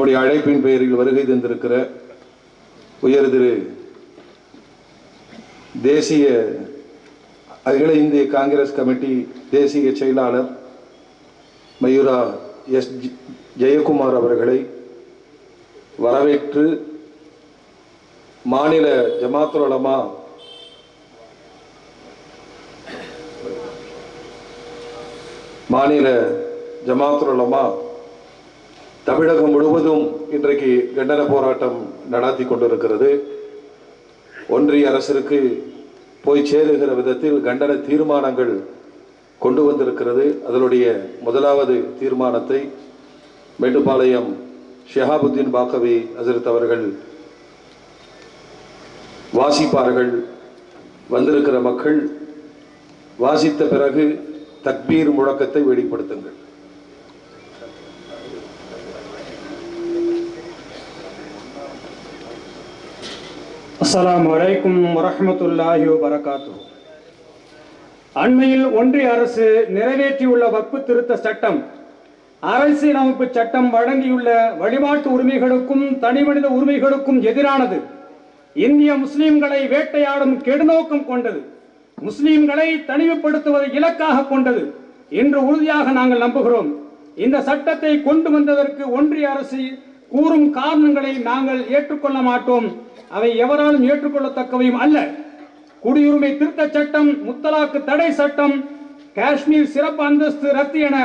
நம்முடைய அழைப்பின் பெயரில் வருகை தந்திருக்கிற உயர் திரு தேசிய அகில இந்திய காங்கிரஸ் கமிட்டி தேசிய செயலாளர் மயூரா எஸ் ஜெயக்குமார் அவர்களை வரவேற்று மாநில ஜமாத்துலமா மாநில ஜமாத்துலமா தமிழகம் முழுவதும் இன்றைக்கு கண்டன போராட்டம் நடாத்தி கொண்டிருக்கிறது. ஒன்றிய அரசிற்கு போய் சேருகிற விதத்தில் கண்டன தீர்மானங்கள் கொண்டு வந்திருக்கிறது. அதனுடைய முதலாவது தீர்மானத்தை மேட்டுப்பாளையம் ஷெஹாபுத்தீன் பாக்கவி ஹசரத் அவர்கள் வாசிப்பார்கள். வந்திருக்கிற மக்கள் வாசித்த பிறகு தக்பீர் முழக்கத்தை வெளிப்படுத்துங்கள். அஸ்லாம் வரைக்கும் வரஹ்மத்துல்லாஹி வரகாத்து அண்மையில் ஒன்றிய அரசு நிறைவேற்றியுள்ள வக்பு திருத்த சட்டம் அரசியலமைப்பு சட்டம் வழங்கியுள்ள வழிபாட்டு உரிமைகளுக்கும் தனிமனித உரிமைகளுக்கும் எதிரானது. இந்திய முஸ்லிம்களை வேட்டையாடும் கெடுநோக்கம் கொண்டது. முஸ்லிம்களை தனிமைப்படுத்துவதை இலக்காக கொண்டது. என்று உறுதியாக நாங்கள் நம்புகிறோம். இந்த சட்டத்தை கொண்டு வந்ததற்கு ஒன்றிய அரசு கூறும் காரணங்களை நாங்கள் ஏற்றுக்கொள்ள மாட்டோம். அவை எவராலும் ஏற்றுக்கொள்ளத்தக்கவையும் அல்ல. குடியுரிமை திருத்தச் சட்டம் முத்தலாக்கு தடை சட்டம் காஷ்மீர் சிறப்பு அந்தஸ்து ரத்து என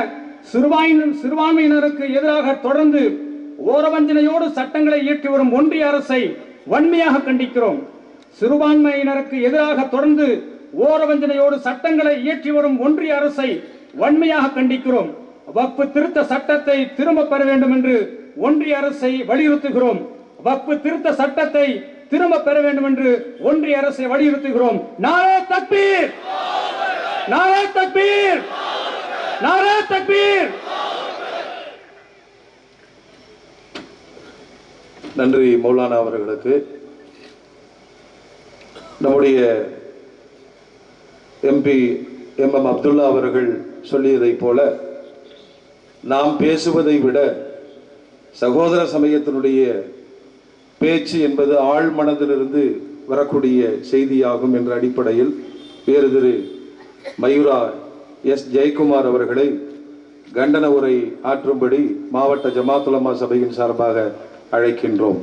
சிறுபாயின் சிறுபான்மையினருக்கு எதிராக தொடர்ந்து ஓரவஞ்சனையோடு சட்டங்களை இயற்றி வரும் ஒன்றிய அரசை வன்மையாக கண்டிக்கிறோம். சிறுபான்மையினருக்கு எதிராக தொடர்ந்து ஓரவஞ்சனையோடு சட்டங்களை இயற்றி வரும் ஒன்றிய அரசை வன்மையாக கண்டிக்கிறோம். வக்பு திருத்த சட்டத்தை திரும்ப பெற வேண்டும் என்று ஒன்றிய அரசை வலியுறுத்துகிறோம். வக்பு திருத்த சட்டத்தை திரும்ப பெற வேண்டும் என்று ஒன்றிய அரசை வலியுறுத்துகிறோம். நாரே தக்பீர்! நாரே தக்பீர்! நாரே தக்பீர்! நன்றி மௌலானா அவர்களுக்கு. நம்முடைய எம்பி எம் எம் அப்துல்லா அவர்கள் சொல்லியதைப் போல நாம் பேசுவதை விட சகோதர சமயத்தினுடைய பேச்சு என்பது ஆழ் மனதிலிருந்து வரக்கூடிய செய்தியாகும் என்ற அடிப்படையில் வேறு திரு மயூரா எஸ். ஜெயக்குமார் அவர்களை கண்டன உரை ஆற்றும்படி மாவட்ட ஜமாத்துலமா சபையின் சார்பாக அழைக்கின்றோம்.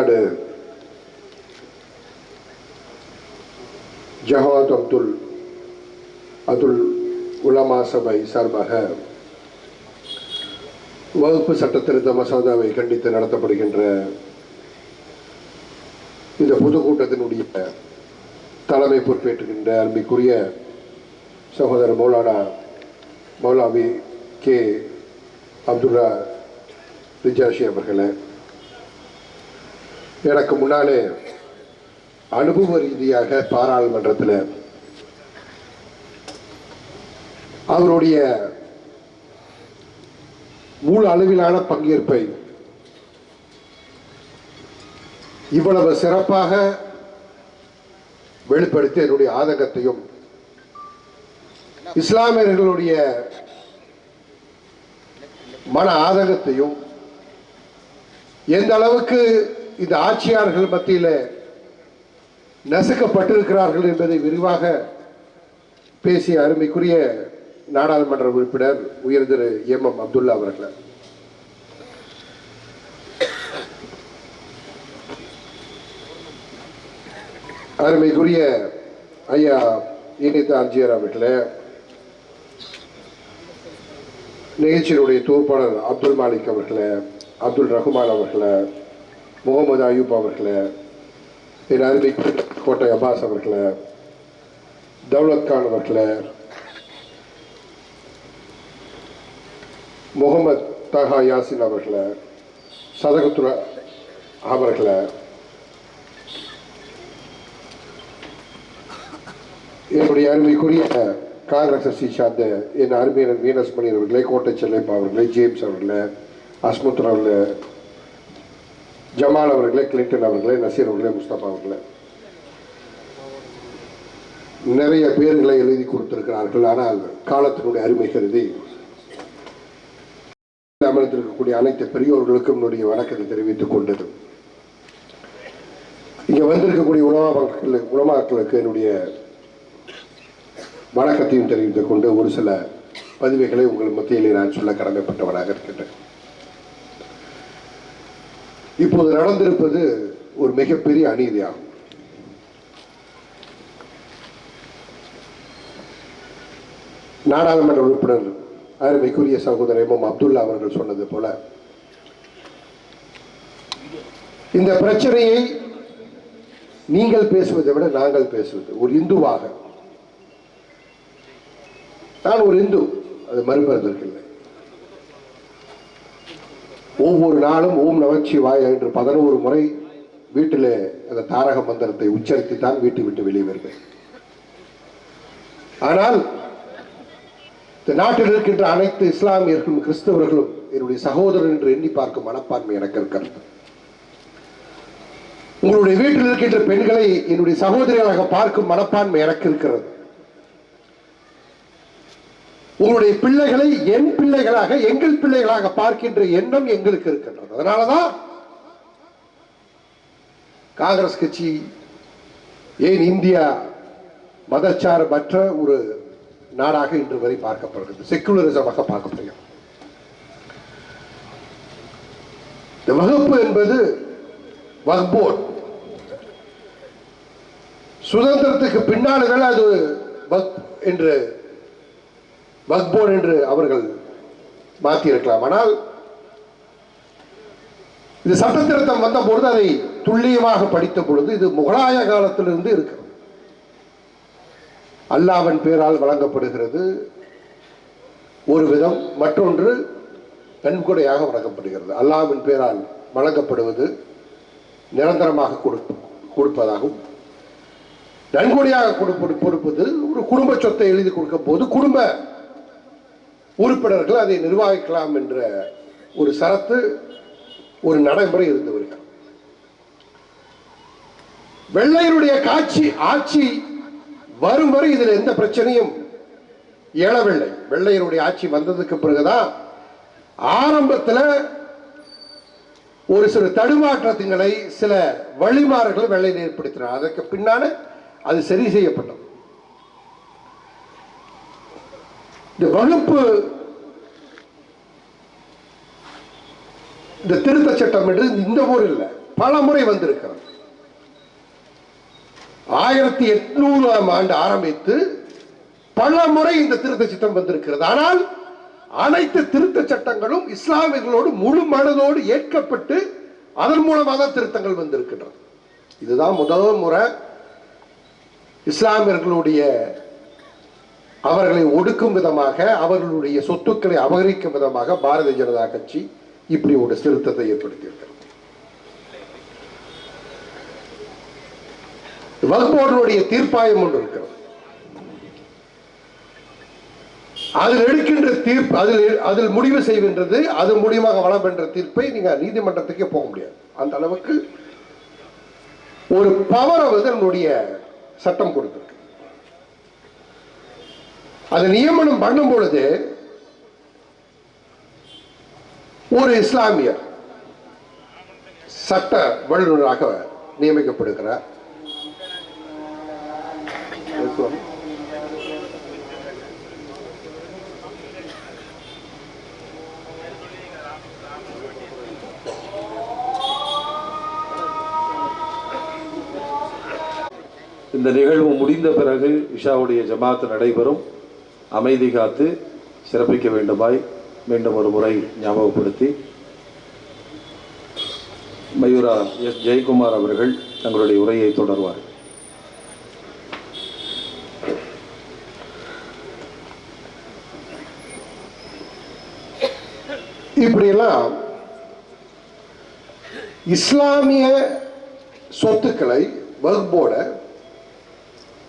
தமிழ்நாடு ஜஹாத் அப்துல் அதுல் உலமா சபை சார்பாக வகுப்பு சட்டத்திருத்த மசோதாவை கண்டித்து நடத்தப்படுகின்ற இந்த பொதுக்கூட்டத்தினுடைய தலைமை பொறுப்பேற்றுகின்ற அன்பிற்குரிய சகோதரர் மௌலானா மௌலாவி கே. அப்துல்லா ரிஜாஷி அவர்களே எனக்கு முன்னாலே அனுபவ ரீதியாக பாராளுமன்றத்தில் அவருடைய முழு அளவிலான பங்கேற்பை இவ்வளவு சிறப்பாக வெளிப்படுத்தி என்னுடைய ஆதங்கத்தையும் இஸ்லாமியர்களுடைய மன ஆதங்கத்தையும் எந்த அளவுக்கு இந்த ஆட்சியாளர்கள் மத்தியில் நசுக்கப்பட்டிருக்கிறார்கள் என்பதை விரிவாக பேசிய அருமைக்குரிய நாடாளுமன்ற உறுப்பினர் உயர் திரு எம் எம் அப்துல்லா அவர்கள். அருமைக்குரிய ஐயா இனிதா அஞ்சியர் அவர்களே நிகழ்ச்சியினுடைய தொகுப்பாளர் அப்துல் மாலிக் அவர்களே அப்துல் ரஹ்மான் அவர்களே முகமது அயூப் அவர்களை என் அருமை கோட்டை அப்பாஸ் அவர்களை தௌலத் கான் அவர்களை முகமது தஹா யாசின் அவர்களை சதகத்துரா அவர்களை என்னுடைய அருமைக்குரிய காங்கிரஸ் கட்சி சார்ந்த என் அருமையினர் வீனஸ் மணி அவர்களே கோட்டை செல்லப்பா அவர்களே ஜேம்ஸ் அவர்களே அஸ்முத் அவர்களே ஜமால் அவர்களே கிளின்டன் அவர்களே நசீர் அவர்களே முஸ்தபா அவர்களே. நிறைய பேர்களை எழுதி கொடுத்திருக்கிறார்கள் ஆனால் காலத்தினுடைய அருமை கருதி அமர்ந்திருக்கக்கூடிய அனைத்து பெரியோர்களுக்கும் என்னுடைய வணக்கத்தை தெரிவித்துக் கொண்டது. இங்கே வந்திருக்கக்கூடிய உணவா மக்களுக்கு உணவாக்களுக்கு என்னுடைய வணக்கத்தையும் தெரிவித்துக் கொண்டு ஒரு சில பதிவுகளை உங்கள் மத்தியிலே நான் சொல்ல கடமைப்பட்டவனாக இருக்கின்றேன். இப்போது நடந்திருப்பது ஒரு மிகப்பெரிய அநீதியாகும். நாடாளுமன்ற உறுப்பினர் அருமைக்குரிய சகோதரர் எம். அப்துல்லா அவர்கள் சொன்னது போல இந்த பிரச்சனையை நீங்கள் பேசுவதை விட நாங்கள் பேசுவது ஒரு இந்துவாக. நான் ஒரு இந்து அது மறுப்பதற்கில்லை ஒவ்வொரு நாளும் ஓம் நமச்சிவாய என்று பதினோரு முறை வீட்டில் அந்த தாரக மந்திரத்தை உச்சரித்து தான் வீட்டை விட்டு வெளியே வருவேன். ஆனால் இந்த நாட்டில் இருக்கின்ற அனைத்து இஸ்லாமியர்களும் கிறிஸ்தவர்களும் என்னுடைய சகோதரன் என்று எண்ணி பார்க்கும் மனப்பான்மை எனக்கு இருக்கிறது. உங்களுடைய வீட்டில் இருக்கின்ற பெண்களை என்னுடைய சகோதரிகளாக பார்க்கும் மனப்பான்மை எனக்கு இருக்கிறது. உங்களுடைய பிள்ளைகளை என் பிள்ளைகளாக எங்கள் பிள்ளைகளாக பார்க்கின்ற எண்ணம் எங்களுக்கு இருக்கின்றது. அதனாலதான் காங்கிரஸ் கட்சி ஏன் இந்தியா மதச்சார்பற்ற ஒரு நாடாக இன்று வரை பார்க்கப்படுகிறது. செக்குலரிசமாக பார்க்கப்படுகிறது. இந்த வகுப்பு என்பது வக்போர்ட் சுதந்திரத்துக்கு பின்னால்கள் அது என்று வக்போர்ட் என்று அவர்கள் மாற்றியிருக்கலாம் ஆனால் இது சட்ட திருத்தம் வந்த பொழுது அதை துல்லியமாக படித்த பொழுது இது முகலாய காலத்திலிருந்து இருக்கிறது. அல்லாவின் பேரால் வழங்கப்படுகிறது. ஒரு விதம் மற்றொன்று நன்கொடையாக வழங்கப்படுகிறது. அல்லாவின் பேரால் வழங்கப்படுவது நிரந்தரமாக கொடுப்பு கொடுப்பதாகும். நன்கொடையாக கொடுப்பது கொடுப்பது ஒரு குடும்ப சொத்தை எழுதி கொடுக்கும் போது குடும்ப உறுப்பினர்கள் அதை நிர்வகிக்கலாம் என்ற ஒரு சரத்து ஒரு நடைமுறை இருந்து வருகிறது. வெள்ளையருடைய காட்சி ஆட்சி வரும் வரை இதில் எந்த பிரச்சனையும் எழவில்லை. வெள்ளையருடைய ஆட்சி வந்ததுக்கு பிறகுதான் ஆரம்பத்தில் ஒரு சில தடுமாற்றத்துகளை சில வழிமாறுகளை வெள்ளையில் ஏற்படுத்தினார். அதற்கு பின்னால அது சரி செய்யப்பட்டது. இந்த வகுப்பு இந்த திருத்த சட்டம் என்று இந்த ஊர் இல்லை பல முறை வந்திருக்கிறது. ஆயிரத்தி எட்நூறாம் ஆண்டு ஆரம்பித்து பல முறை இந்த திருத்த சட்டம் வந்திருக்கிறது. ஆனால் அனைத்து திருத்த சட்டங்களும் இஸ்லாமியர்களோடு முழு மனதோடு ஏற்கப்பட்டு அதன் மூலமாக திருத்தங்கள் வந்திருக்கின்றன. இதுதான் முதல் முறை இஸ்லாமியர்களுடைய அவர்களை ஒடுக்கும் விதமாக அவர்களுடைய சொத்துக்களை அபகரிக்கும் விதமாக பாரதிய ஜனதா கட்சி இப்படி ஒரு சிறுத்தத்தை ஏற்படுத்தியிருக்கிறது. வகுப்போர்களுடைய தீர்ப்பாயம் ஒன்று இருக்கிறது. அதில் எடுக்கின்ற தீர்ப்பு அதில் அதில் முடிவு செய்கின்றது அது மூலியமாக வளம் என்ற தீர்ப்பை நீங்க நீதிமன்றத்துக்கே போக முடியாது. அந்த அளவுக்கு ஒரு பவரை வந்து நம்மளுடைய சட்டம் கொடுக்குது. அதை நியமனம் பண்ணும் பொழுது ஒரு இஸ்லாமியர் சட்ட வல்லுநராக நியமிக்கப்படுகிறார். இந்த நிகழ்வு முடிந்த பிறகு இஷாவுடைய ஜமாத்து நடைபெறும். அமைதி காத்து சிறப்பிக்க வேண்டுமாய் மீண்டும் ஒரு முறை ஞாபகப்படுத்தி மயூரா எஸ் ஜெயக்குமார் அவர்கள் தங்களுடைய உரையை தொடர்வார் இப்படியெல்லாம் இஸ்லாமிய சொத்துக்களை வகுப்போட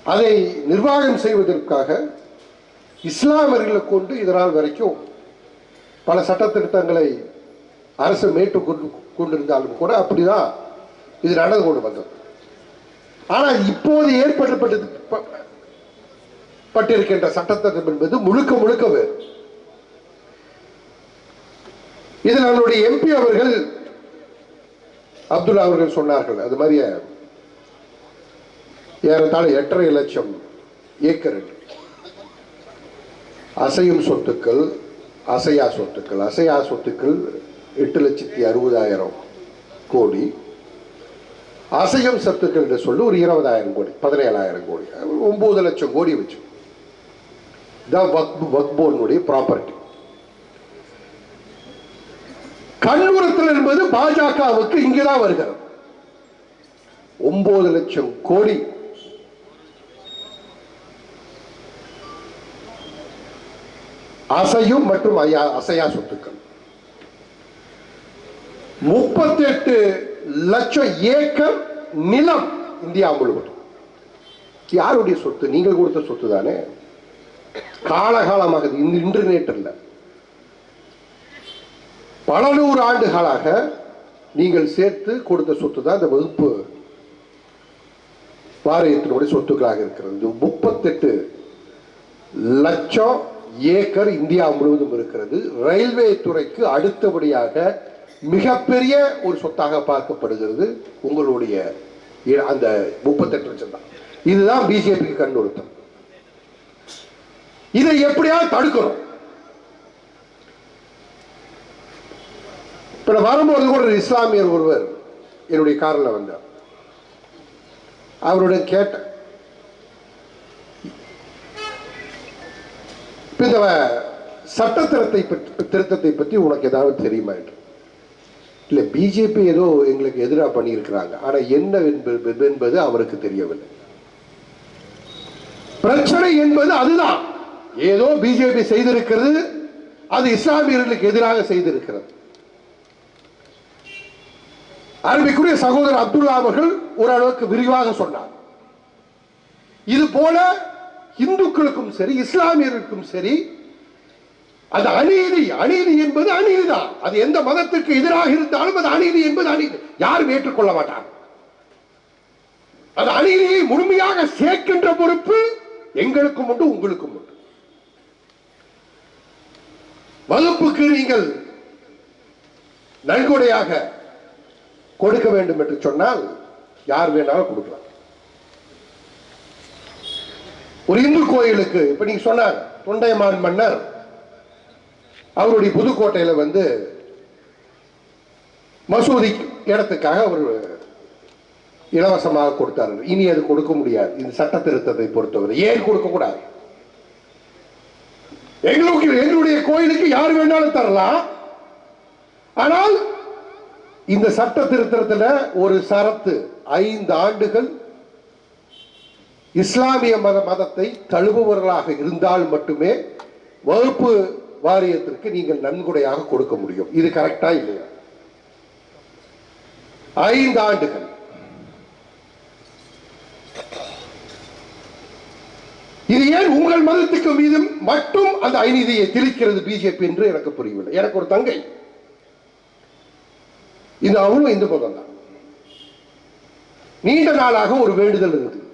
அதை நிர்வாகம் செய்வதற்காக இஸ்லாமியர்களை கொண்டு இதனால் வரைக்கும் பல சட்ட திருத்தங்களை அரசு மேற்று கொண்டு கொண்டிருந்தாலும் கூட அப்படிதான் இது நடந்து கொண்டு வந்தது. ஆனால் இப்போது ஏற்படுத்தப்பட்டது ப- பட்டிருக்கின்ற சட்டத்திட்டம் என்பது முழுக்க முழுக்க வேறு. இதில் நம்முடைய எம்பி அவர்கள் அப்துல்லா அவர்கள் சொன்னார்கள் அது மாதிரியே ஏறத்தாழ எட்டரை லட்சம் ஏக்கர் அசையும் சொத்துக்கள் அசையா சொத்துக்கள். அசையா சொத்துக்கள் எட்டு லட்சத்தி அறுபதாயிரம் கோடி. அசையும் சொத்துக்கள் என்று சொல்லி ஒரு இருபதாயிரம் கோடி பதினேழாயிரம் கோடி. ஒன்பது லட்சம் கோடி வச்சு. இதான் வக்பு வக்போனுடைய ப்ராப்பர்ட்டி கண்ணுறுத்தல் என்பது பாஜகவுக்கு இங்கே தான் வருகிறது. ஒன்பது லட்சம் கோடி அசையும் மற்றும் ஐயா- அசையா சொத்துக்கள். முப்பத்தி எட்டு லட்சம் ஏக்கர் நிலம் இந்தியா முழுவதும். யாருடைய சொத்து? நீங்கள் கொடுத்த சொத்து தானே? காலகாலமாக இது இன்று- நேற்று இல்லை பல நூறு ஆண்டுகளாக நீங்கள் சேர்த்து கொடுத்த சொத்து தான் இந்த வகுப்பு வாரியத்தினுடைய சொத்துக்களாக இருக்கிறது. முப்பத்தெட்டு லட்சம் ஏக்கர் இந்தியா முழுவதும் இருக்கிறது. ரயில்வே துறைக்கு அடுத்தபடியாக மிகப்பெரிய ஒரு சொத்தாக பார்க்கப்படுகிறது. உங்களுடைய அந்த முப்பத்தெட்டு லட்சம் தான். இதுதான் பிஜேபிக்கு கண்ணுறுத்தம் இதை எப்படியாவது தடுக்கணும். இப்ப வரும்போது கூட ஒரு இஸ்லாமியர் ஒருவர் என்னுடைய காரில் வந்தார். அவருடைய கேட்டேன். இந்த சட்ட திருத்தத்தை பற்றி திருத்தத்தை பற்றி உனக்கு ஏதாவது தெரியுமா என்று? இல்லை பிஜேபி ஏதோ எங்களுக்கு எதிராக பண்ணியிருக்கிறாங்க. ஆனால் என்ன என்பது என்பது அவருக்கு தெரியவில்லை. பிரச்சனை என்பது அதுதான். ஏதோ பிஜேபி செய்திருக்கிறது அது இஸ்லாமியர்களுக்கு எதிராக செய்திருக்கிறது. அருமைக்குரிய சகோதரர் அப்துல்லா அவர்கள் ஓரளவுக்கு விரிவாக சொன்னார். இது போல இந்துக்களுக்கும் சரி இஸ்லாமியர்களுக்கும் சரி அது அநீதி அநீதி என்பது அநீதிதான் அது எந்த மதத்திற்கு எதிராக இருந்தாலும் அது அநீதி என்பது அநீதி. யாரும் ஏற்றுக்கொள்ள மாட்டார் அது அநீதியை முழுமையாக சேர்க்கின்ற பொறுப்பு எங்களுக்கும் உண்டு உங்களுக்கும் உண்டு. வகுப்புக்கு நீங்கள் நன்கொடையாக கொடுக்க வேண்டும் என்று சொன்னால் யார் வேணாலும் கொடுக்கலாம். ஒரு இந்து கோயிலுக்கு இப்ப நீங்க சொன்னார் தொண்டைமான் மன்னர் அவருடைய புதுக்கோட்டையில வந்து மசூதி இடத்துக்காக அவர் இலவசமாக கொடுத்தார். இனி அது கொடுக்க முடியாது. இந்த சட்ட திருத்தத்தை பொறுத்தவரை. ஏன் கொடுக்க கூடாது எங்களுக்கு எங்களுடைய கோயிலுக்கு யார் வேணாலும் தரலாம். ஆனால் இந்த சட்ட திருத்தத்துல ஒரு சரத்து ஐந்து ஆண்டுகள் இஸ்லாமிய மத மதத்தை தழுவுபவர்களாக இருந்தால் மட்டுமே வகுப்பு வாரியத்திற்கு நீங்கள் நன்கொடையாக கொடுக்க முடியும். இது கரெக்டா இல்லையா? ஐந்து ஆண்டுகள் இது ஏன் உங்கள் மதத்துக்கு மீதும் மட்டும் அந்த ஐநீதியை திரிக்கிறது பிஜேபி என்று எனக்கு புரியவில்லை. எனக்கு ஒரு தங்கை. இது அவளும் இந்து மதம் தான் நீண்ட நாளாக ஒரு வேண்டுதல் இருக்குது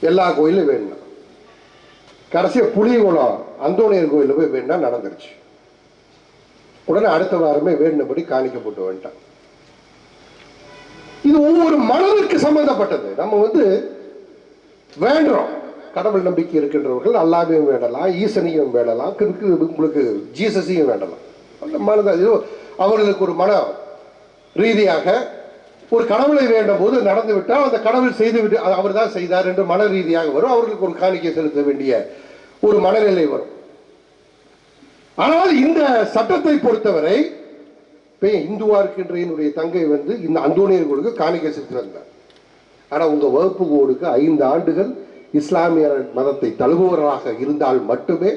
எல்லா கோயிலும் வேணும் புளி புலிகுளம் அந்தோணியர் கோயிலில் போய் வேணா நடந்துருச்சு. உடனே அடுத்த வாரமே வேண்டினபடி காணிக்கப்பட்டு வந்துட்டான். இது ஒவ்வொரு மனதிற்கு சம்பந்தப்பட்டது. நம்ம வந்து வேண்டுறோம். கடவுள் நம்பிக்கை இருக்கின்றவர்கள் அல்லாவையும் வேண்டலாம் ஈசனையும் வேண்டலாம் கிறிக்கு- உங்களுக்கு ஜீசஸையும் வேண்டலாம். அந்த மனதை அவர்களுக்கு ஒரு மன ரீதியாக ஒரு கடவுளை வேண்டும் போது நடந்து விட்டால் அந்த கடவுள் செய்து விட்டு அவர் தான் செய்தார் என்று மன ரீதியாக வரும். அவர்களுக்கு ஒரு காணிக்கை செலுத்த வேண்டிய ஒரு மனநிலை வரும். ஆனால் இந்த சட்டத்தை பொறுத்தவரை இப்ப இந்துவா இருக்கின்ற என்னுடைய தங்கை வந்து இந்த அந்தோனியர்களுக்கு காணிக்கை செலுத்தி வந்தார். ஆனால் உங்கள் வகுப்பு கோடுக்கு ஐந்து ஆண்டுகள் இஸ்லாமிய மதத்தை தழுவுவராக இருந்தால் மட்டுமே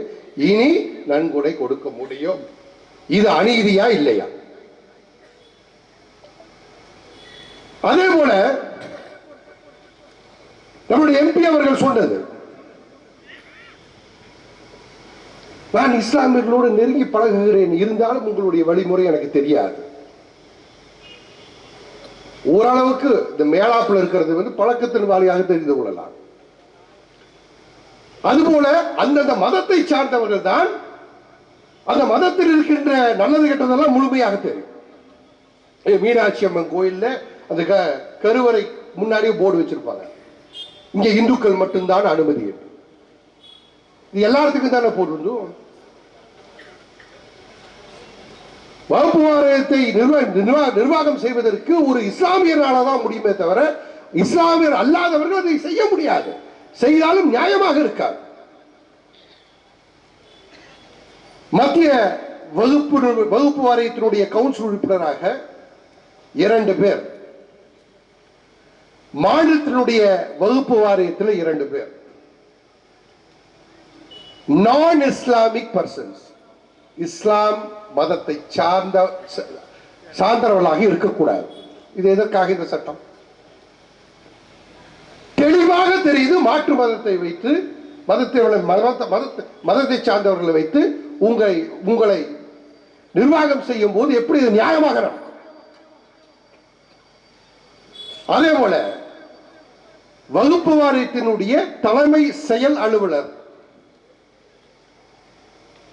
இனி நன்கொடை கொடுக்க முடியும். இது அநீதியா இல்லையா? அதே போல நம்முடைய எம்பி அவர்கள் சொன்னது நான் இஸ்லாமியர்களோடு நெருங்கி பழகுகிறேன் இருந்தாலும் உங்களுடைய வழிமுறை எனக்கு தெரியாது. ஓரளவுக்கு இந்த மேலாப்பில் இருக்கிறது வந்து பழக்கத்தின் வாரியாக தெரிந்து கொள்ளலாம். அதுபோல அந்தந்த மதத்தை சார்ந்தவர்கள் தான் அந்த மதத்தில் இருக்கின்ற நல்லது கெட்டதெல்லாம் முழுமையாக தெரியும். ஏ, மீனாட்சி அம்மன் கோயில்ல அந்த க- கருவறை முன்னாடியே போர்டு வச்சிருப்பாங்க. இங்க இந்துக்கள் மட்டும்தான் அனுமதி. இது எல்லாத்துக்கும் தானே போட்டிருந்தோம் வகுப்பு வாரியத்தை நிர்வாகம் செய்வதற்கு ஒரு இஸ்லாமியரால தான் முடியுமே தவிர இஸ்லாமியர் அல்லாதவர்கள் அதை செய்ய முடியாது. செய்தாலும் நியாயமாக இருக்காது. மத்திய வகுப்பு வகுப்பு வாரியத்தினுடைய கவுன்சில் உறுப்பினராக இரண்டு பேர். மாநிலத்தினுடைய வகுப்பு வாரியத்தில் இரண்டு பேர். நான் இஸ்லாமிக் பர்சன்ஸ் இஸ்லாம் மதத்தை சார்ந்த சார்ந்தவர்களாக இருக்கக்கூடாது. இது எதற்காக இந்த சட்டம்? தெளிவாக தெரியுது மாற்று மதத்தை வைத்து மதத்தை மதத்தை மதத்தை மதத்தை சார்ந்தவர்களை வைத்து உங்களை உங்களை நிர்வாகம் செய்யும் போது எப்படி இது நியாயமாக நடக்கும்? அதே போல வகுப்பு வாரியத்தினுடைய தலைமை செயல் அலுவலர்.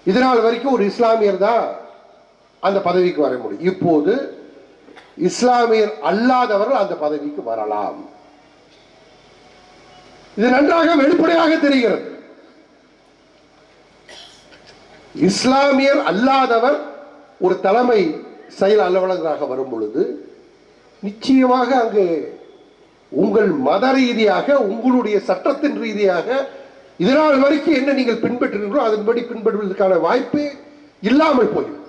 இதனால் வரைக்கும் ஒரு இஸ்லாமியர் தான் அந்த பதவிக்கு வர முடியும். இப்போது இஸ்லாமியர் அல்லாதவர்கள் அந்த பதவிக்கு வரலாம். இது நன்றாக வெளிப்படையாக தெரிகிறது. இஸ்லாமியர் அல்லாதவர் ஒரு தலைமை செயல் அலுவலராக வரும் பொழுது நிச்சயமாக அங்கு உங்கள் மத ரீதியாக உங்களுடைய சட்டத்தின் ரீதியாக இதனால் வரைக்கும் என்ன நீங்கள் பின்பற்றுகிறீர்களோ அதன்படி பின்பற்றுவதற்கான வாய்ப்பு இல்லாமல் போய்விடும்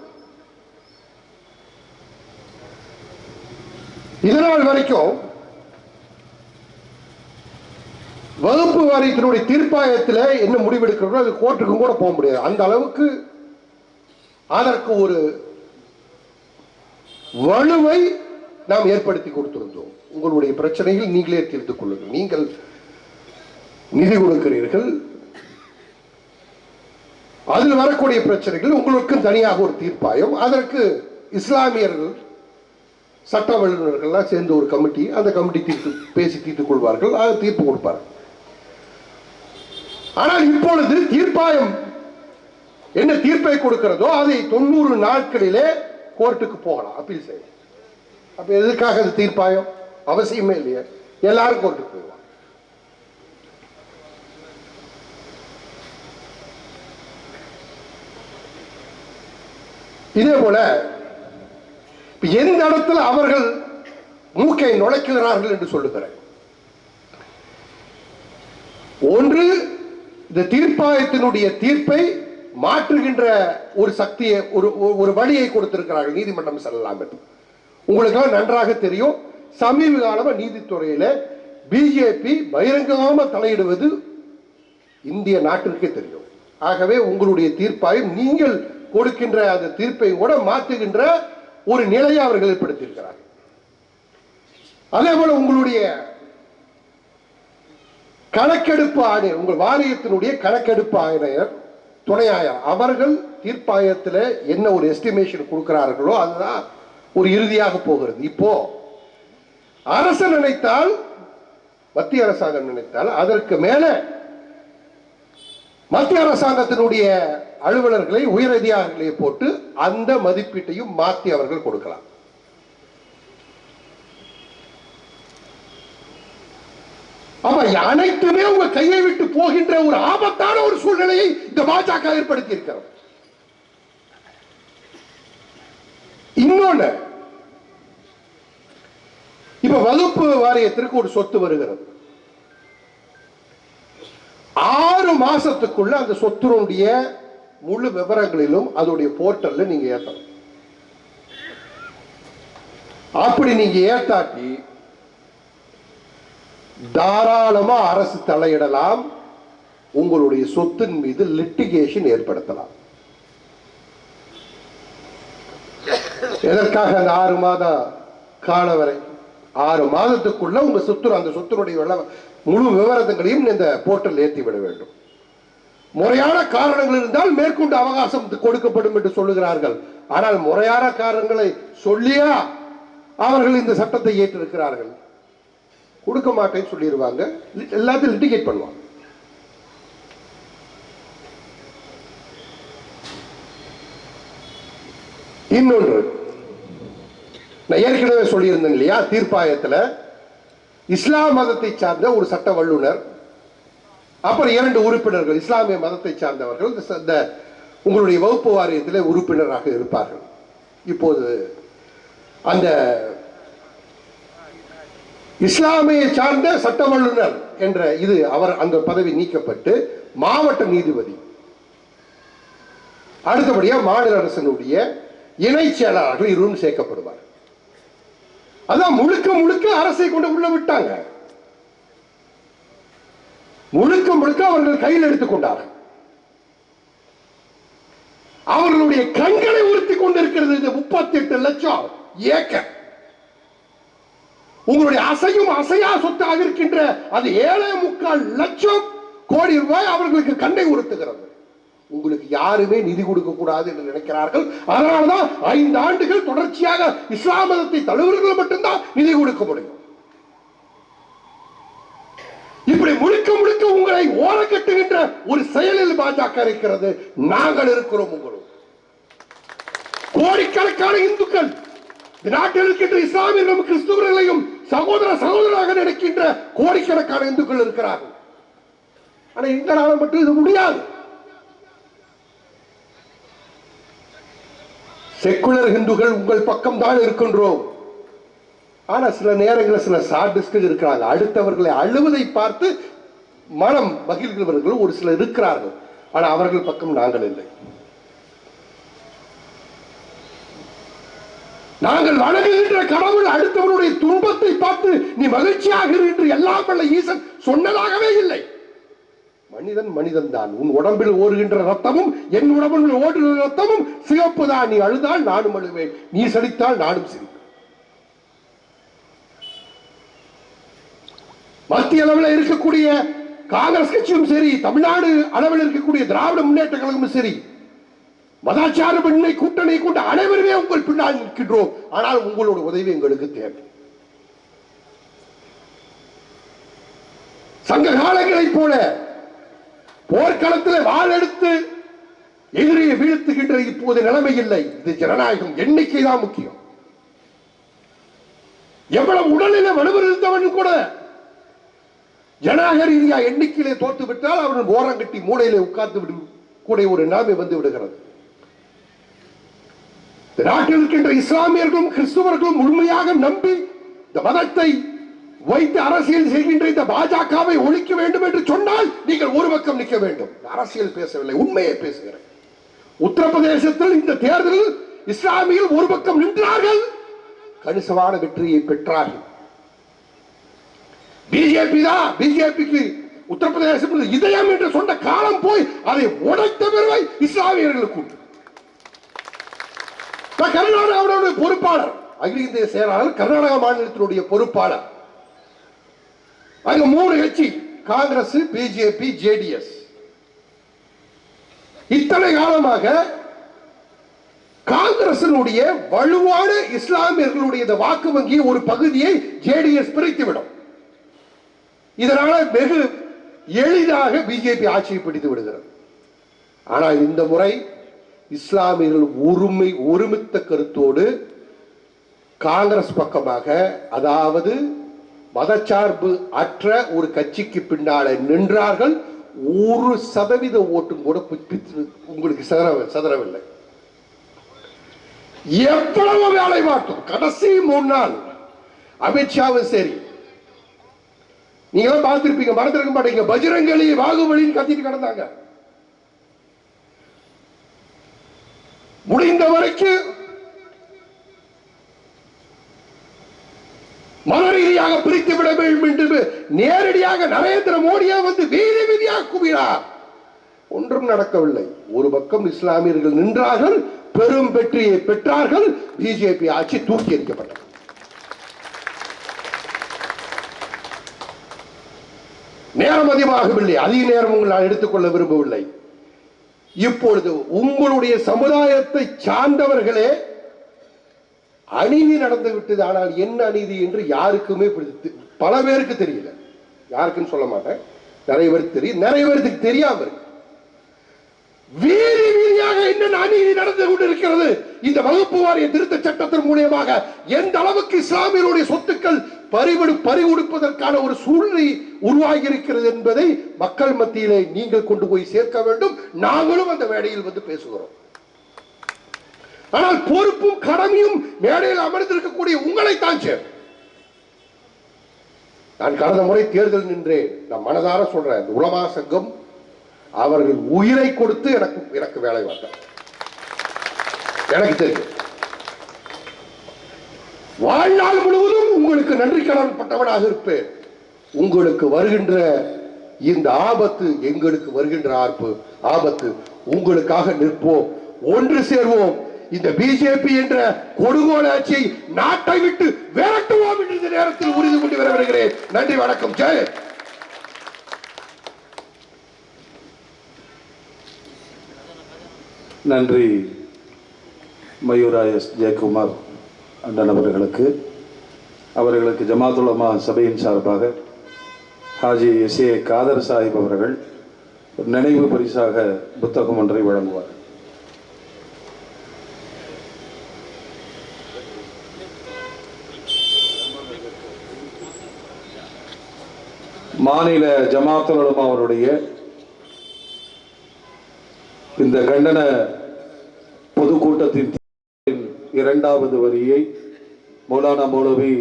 இதனால் வரைக்கும் வகுப்பு வாரியத்தினுடைய தீர்ப்பாயத்தில் என்ன முடிவெடுக்கிறோம் அது கோர்ட்டுக்கும் கூட போக முடியாது. அந்த அளவுக்கு அதற்கு ஒரு வலுவை நாம் ஏற்படுத்தி கொடுத்திருந்தோம். உங்களுடைய பிரச்சனைகள் நீங்களே தீர்த்துக் கொள்ளுங்கள். நீங்கள் நிதி கொடுக்கிறீர்கள். அதில் வரக்கூடிய பிரச்சனைகள் உங்களுக்கு தனியாக ஒரு தீர்ப்பாயம். அதற்கு இஸ்லாமியர்கள் சட்ட வல்லுநர்கள்லாம் சேர்ந்து ஒரு கமிட்டி அந்த கமிட்டி தீர்த்து பேசி தீர்த்துக் கொள்வார்கள். அதை தீர்ப்பு கொடுப்பார்கள். ஆனால் இப்பொழுது தீர்ப்பாயம் என்ன தீர்ப்பை கொடுக்கிறதோ அதை தொண்ணூறு நாட்களிலே கோர்ட்டுக்கு போகலாம். அப்பீல் செய்ய. அப்ப எதுக்காக அது தீர்ப்பாயம்? அவசியமே இல்லையே. எல்லாரும் கொண்டு போயிடுவாங்க. இதே போல எந்த இடத்துல அவர்கள் மூக்கை நுழைக்கிறார்கள் என்று சொல்லுகிறேன். ஒன்று இந்த தீர்ப்பாயத்தினுடைய தீர்ப்பை மாற்றுகின்ற ஒரு சக்தியை ஒரு ஒரு- வழியை கொடுத்திருக்கிறார்கள் நீதிமன்றம் செல்லலாம் என்று. உங்களுக்கெல்லாம் நன்றாக தெரியும். சமீப காலமாக நீதித்துறையில் பிஜேபி பகிரங்கமாக தலையிடுவது இந்திய நாட்டிற்கே தெரியும். ஆகவே உங்களுடைய தீர்ப்பாயம் நீங்கள் கொடுக்கின்ற அந்த தீர்ப்பை கூட மாற்றுகின்ற ஒரு நிலையை அவர்கள் ஏற்படுத்தியிருக்கிறார். அதே போல உங்களுடைய கணக்கெடுப்பு ஆணையர் உங்கள் வாரியத்தினுடைய கணக்கெடுப்பு ஆணையர் துணை ஆயர் அவர்கள் தீர்ப்பாயத்தில் என்ன ஒரு எஸ்டிமேஷன் கொடுக்கிறார்களோ அதுதான் ஒரு இறுதியாக போகிறது. இப்போ அரசு நினைத்தால் மத்திய அரசாங்கம் நினைத்தால் அதற்கு மேல மத்திய அரசாங்கத்தினுடைய அலுவலர்களை உயரதிகாரிகளை போட்டு அந்த மதிப்பீட்டையும் மாற்றி அவர்கள் கொடுக்கலாம். அப்ப அனைத்துமே உங்க கையை விட்டு போகின்ற ஒரு ஆபத்தான ஒரு சூழ்நிலையை இந்த பாஜக ஏற்படுத்தி இருக்கிறது இன்னொன்னு இப்ப வகுப்பு வாரியத்திற்கு ஒரு சொத்து வருகிறது. ஆறு மாசத்துக்குள்ள அந்த சொத்துடைய முழு விவரங்களிலும் அதோடைய போர்ட்டல்ல நீங்க ஏற்றணும் அப்படி நீங்க ஏத்தாட்டி தாராளமா அரசு தலையிடலாம். உங்களுடைய சொத்தின் மீது லிட்டிகேஷன் ஏற்படுத்தலாம். எதற்காக அந்த ஆறு மாத கால வரை ஆறு மாதத்துக்குள்ள உங்க சொத்து அந்த சொத்துருடைய முழு விவரங்களையும் இந்த போர்ட்டல் ஏற்றி விட வேண்டும். முறையான காரணங்கள் இருந்தால் மேற்கொண்டு அவகாசம் கொடுக்கப்படும் என்று சொல்லுகிறார்கள். ஆனால் முறையான காரணங்களை சொல்லியா அவர்கள் இந்த சட்டத்தை ஏற்றிருக்கிறார்கள்? கொடுக்க மாட்டேன்னு சொல்லிடுவாங்க எல்லாத்தையும் லிட்டிகேட் பண்ணுவாங்க. இன்னொன்று நான் ஏற்கனவே சொல்லியிருந்தேன் இல்லையா தீர்ப்பாயத்தில் இஸ்லாம் மதத்தை சார்ந்த ஒரு சட்ட வல்லுனர் அப்புறம் இரண்டு உறுப்பினர்கள் இஸ்லாமிய மதத்தை சார்ந்தவர்கள் இந்த உங்களுடைய வகுப்பு வாரியத்தில் உறுப்பினராக இருப்பார்கள். இப்போது அந்த இஸ்லாமிய சார்ந்த சட்ட வல்லுனர் என்ற இது அவர் அந்த பதவி நீக்கப்பட்டு மாவட்ட நீதிபதி. அடுத்தபடியாக மாநில அரசினுடைய இணை செயலாளர்கள் இருவரும் சேர்க்கப்படுவார் அதான் முழுக்க முழுக்க அரசை கொண்டு உள்ள விட்டாங்க. முழுக்க முழுக்க அவர்கள் கையில் எடுத்துக் கொண்டார்கள் அவர்களுடைய கண்களை உறுத்தி கொண்டிருக்கிறது இந்த முப்பத்தி எட்டு லட்சம் ஏக்கர். உங்களுடைய அசையும் அசையா சொத்தாக இருக்கின்ற அது ஏழை முக்கால் லட்சம் கோடி ரூபாய் அவர்களுக்கு கண்ணை உறுத்துகிறது. உங்களுக்கு யாருமே நிதி கொடுக்க கூடாது என்று நினைக்கிறார்கள். அதனால்தான் ஐந்து ஆண்டுகள் தொடர்ச்சியாக இஸ்லாம் மதத்தை தழுவர்கள் மட்டும்தான் நிதி கொடுக்க முடியும். இப்படி முழுக்க முழுக்க உங்களை ஓர கட்டுகின்ற ஒரு செயலில் பாஜக இருக்கிறது. நாங்கள் இருக்கிறோம் உங்களும் கோடிக்கணக்கான இந்துக்கள் நாட்டில் இருக்கின்ற இஸ்லாமியர்களும் கிறிஸ்துவர்களையும் சகோதர சகோதரராக நினைக்கின்ற கோடிக்கணக்கான இந்துக்கள் இருக்கிறார்கள். ஆனா எங்களால மட்டும் இது முடியாது. செக்குலர் இந்துக்கள் உங்கள் பக்கம் தான் இருக்கின்றோம். ஆனா சில நேரங்களில் சில சாடிஸ்டுகள் இருக்கிறாங்க. அடுத்தவர்களை அழுவதை பார்த்து மனம் மகிழ்கிறவர்கள் ஒரு சிலர் இருக்கிறார்கள். ஆனா அவர்கள் பக்கம் நாங்கள் இல்லை. நாங்கள் வணங்குகின்ற கடவுள் அடுத்தவருடைய துன்பத்தை பார்த்து நீ மகிழ்ச்சியாக என்று எல்லாம் ஈசன் சொன்னதாகவே இல்லை. மனிதன் மனிதன் தான் உன் உடம்பில் ஓடுகின்ற ரத்தமும் என் உடம்பில் ஓடுகிற ரத்தமும் சிவப்பு தான். நீ அழுதால் நானும் அழுவேன். நீ சலித்தால் நானும் சிரிப்பேன். மத்திய அளவில் இருக்கக்கூடிய காங்கிரஸ் கட்சியும் சரி தமிழ்நாடு அளவில் இருக்கக்கூடிய திராவிட முன்னேற்ற கழகமும் சரி மதாச்சாரமின்மை கூட்டணி கொண்டு அனைவருமே உங்கள் பின்னால் நிற்கின்றோம். ஆனால் உங்களோட உதவி எங்களுக்கு தேவை. சங்க காலங்களைப் போல போர்க்களத்தில் வாழெடுத்து எதிரியை வீழ்த்துகின்ற இப்போது நிலைமை இல்லை இது ஜனநாயகம். எண்ணிக்கை தான் முக்கியம். எவ்வளவு உடல்நிலை வலுவர் இருந்தவன் கூட ஜனநாயக ரீதியா எண்ணிக்கையிலே தோத்து விட்டால் அவன் ஓரங்கட்டி மூளையிலே உட்கார்ந்து விடு கூட ஒரு நிலைமை வந்து விடுகிறது. நாட்டில் இருக்கின்ற இஸ்லாமியர்களும் கிறிஸ்துவர்களும் முழுமையாக நம்பி இந்த மதத்தை வைத்து அரசியல் செய்கின்ற இந்த பாஜகவை ஒழிக்க வேண்டும் என்று சொன்னால் நீங்கள் ஒரு பக்கம் நிற்க வேண்டும். அரசியல் பேசவில்லை உண்மையை பேசுகிறேன். உத்தரப்பிரதேசத்தில் இந்த தேர்தலில் இஸ்லாமியில் ஒரு பக்கம் நின்றார்கள் கணிசமான வெற்றியை பெற்றார்கள். பிஜேபி தான் பிஜேபிக்கு உத்தரப்பிரதேசம் இதயம் என்று சொன்ன காலம் போய் அதை உடைத்த பெருமை இஸ்லாமியர்களுக்கு உண்டு. கர்நாடகாவுடைய பொறுப்பாளர் அகில இந்திய செயலாளர் கர்நாடக மாநிலத்தினுடைய பொறுப்பாளர். அங்க மூணு கட்சி காங்கிரஸ் பிஜேபி ஜேடிஎஸ் இத்தனை காலமாக காங்கிரசினுடைய வலுவான இஸ்லாமியர்களுடைய இந்த வாக்கு வங்கி ஒரு பகுதியை ஜேடிஎஸ் பிரித்துவிடும். இதனால வெகு எளிதாக பிஜேபி ஆட்சியை பிடித்து விடுகிறது. ஆனால் இந்த முறை இஸ்லாமியர்கள் ஒருமை ஒருமித்த கருத்தோடு காங்கிரஸ் பக்கமாக அதாவது மதச்சார்பு அற்ற ஒரு கட்சிக்கு பின்னால நின்றார்கள். ஒரு சதவீத ஓட்டும் கூட உங்களுக்கு சதற சதறவில்லை. எவ்வளவு வேலை பார்த்தோம் கடைசி மூணு நாள். அமித்ஷாவும் சரி. நீங்க பார்த்திருப்பீங்க மறந்திருக்க மாட்டீங்க. பஜ்ரங்களி பாகுபலின்னு கத்திட்டு கிடந்தாங்க. முடிந்த வரைக்கும் வீதியாக பிரித்து விட வேண்டும் என்று நேரடியாக நரேந்திர மோடியா வந்து வீதி வீதியாக குவினார். ஒன்றும் நடக்கவில்லை. ஒரு பக்கம் இஸ்லாமியர்கள் நின்றார்கள் பெரும் வெற்றியை பெற்றார்கள் பிஜேபி ஆட்சி தூக்கி எறிக்கப்பட்டது நேரம் அதிகமாகவில்லை. அதிக நேரம் உங்கள் நான் எடுத்துக்கொள்ள விரும்பவில்லை. இப்பொழுது உங்களுடைய சமுதாயத்தை சார்ந்தவர்களே அநீதி நடந்து விட்டது ஆனால் என்ன அநீதி என்று யாருக்குமே பிடித்து- பல பேருக்கு தெரியல. யாருக்குன்னு சொல்ல மாட்டேன். நிறைய பேருக்கு தெரியும். நிறைய பேருக்கு தெரியாம இருக்கு. வீதி வீதியாக என்ன அநீதி நடந்து கொண்டிருக்கிறது. இந்த வகுப்பு வாரிய திருத்த சட்டத்தின் மூலியமாக எந்த அளவுக்கு இஸ்லாமியருடைய சொத்துக்கள் பறிவிடு பறிகொடுப்பதற்கான ஒரு சூழ்நிலை உருவாகி இருக்கிறது என்பதை மக்கள் மத்தியிலே நீங்கள் கொண்டு போய் சேர்க்க வேண்டும். நாங்களும் அந்த வேடையில் வந்து பேசுகிறோம். ஆனால் பொறுப்பும் கடமையும் மேடையில் அமர்ந்திருக்கக்கூடிய உங்களை தான் சேரும். நான் கடந்த முறை தேர்தல் நின்றேன். நான் மனதார சொல்றேன். உலமா சங்கம் அவர்கள் உயிரை கொடுத்து எனக்கு எனக்கு வேலை வந்தார் எனக்கு தெரியும். வாழ்நாள் முழுவதும் உங்களுக்கு நன்றி கடன் பட்டவனாக இருப்பேன். உங்களுக்கு வருகின்ற இந்த ஆபத்து எங்களுக்கு வருகின்ற ஆர்ப்பு ஆபத்து உங்களுக்காக நிற்போம். ஒன்று சேர்வோம். இந்த பிஜேபி என்ற கொடுங்கோல் ஆட்சியை நாட்டை விட்டு விரட்டுவோம் என்று இந்த நேரத்தில் உறுதி கொண்டு வர வருகிறேன் நன்றி வணக்கம். ஜெய நன்றி மயூரா எஸ் ஜெயக்குமார் அண்ணன் அவர்களுக்கு. அவர்களுக்கு ஜமாத்துலமா சபையின் சார்பாக ஹாஜி எஸ் ஏ காதர் சாஹிப் அவர்கள் ஒரு நினைவு பரிசாக புத்தகம் ஒன்றை வழங்குவார் மாநில ஜமாத்துல் அவருடைய இந்த கண்டன பொதுக்கூட்டத்தின் இரண்டாவது வரியை மௌலானா மௌலவி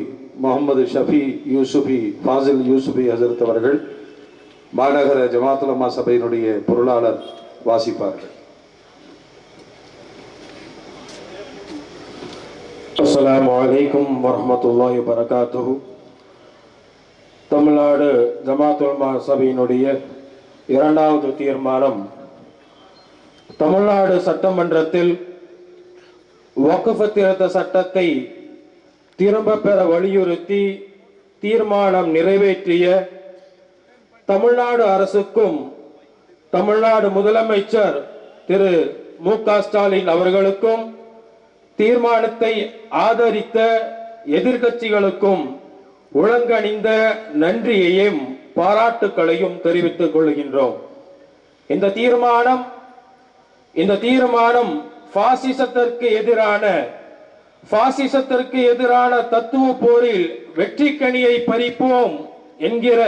முகமது ஷஃபி யூசுஃபி ஃபாசில் யூசுஃபி ஹசரத் அவர்கள் மாநகர ஜமாத்துலமா சபையினுடைய பொருளாளர் வாசிப்பார்கள். அஸ்லாம் வலைக்கம் வரஹ்மத்துல்லாஹி வரகாத்து தமிழ்நாடு ஜமாத்துல்மா சபையினுடைய இரண்டாவது தீர்மானம் தமிழ்நாடு சட்டமன்றத்தில் வக்ஃப் திருத்த சட்டத்தை திரும்ப பெற வலியுறுத்தி தீர்மானம் நிறைவேற்றிய தமிழ்நாடு அரசுக்கும் தமிழ்நாடு முதலமைச்சர் திரு மு க ஸ்டாலின் அவர்களுக்கும் தீர்மானத்தை ஆதரித்த எதிர்க்கட்சிகளுக்கும் ஒழுங்கணிந்த நன்றியையும் பாராட்டுக்களையும் தெரிவித்துக் கொள்கின்றோம். இந்த தீர்மானம் இந்த தீர்மானம் பாசிசத்திற்கு எதிரான பாசிசத்திற்கு எதிரான தத்துவ போரில் வெற்றி கனியை பறிப்போம் என்கிற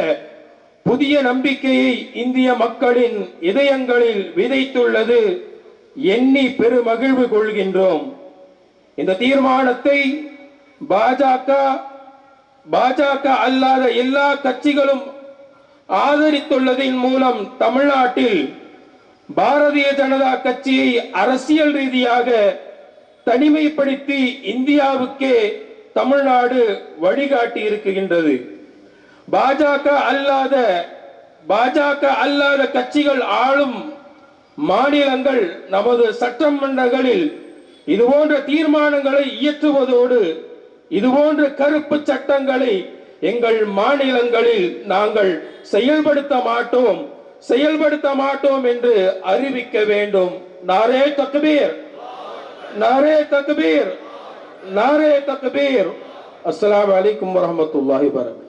புதிய நம்பிக்கையை இந்திய மக்களின் இதயங்களில் விதைத்துள்ளது எண்ணி பெருமகிழ்வு கொள்கின்றோம். இந்த தீர்மானத்தை பாஜக பாஜக அல்லாத எல்லா கட்சிகளும் ஆதரித்துள்ளதின் மூலம் தமிழ்நாட்டில் பாரதிய ஜனதா கட்சியை அரசியல் ரீதியாக தனிமைப்படுத்தி இந்தியாவுக்கே தமிழ்நாடு வழிகாட்டி இருக்கின்றது. பாஜக அல்லாத பாஜக அல்லாத கட்சிகள் ஆளும் மாநிலங்கள் நமது சட்டமன்றங்களில் இதுபோன்ற தீர்மானங்களை இயற்றுவதோடு இதுபோன்ற கருப்பு சட்டங்களை எங்கள் மாநிலங்களில் நாங்கள் செயல்படுத்த மாட்டோம். செயல்படுத்த மாட்டோம் என்று அறிவிக்க வேண்டும். நாரே தக்பீர். நாரே தக்பீர். நாரே தக்பீர். அஸ்லாம் அலைக்கும் வரமத்துல்லாஹி வபரகாத்துஹு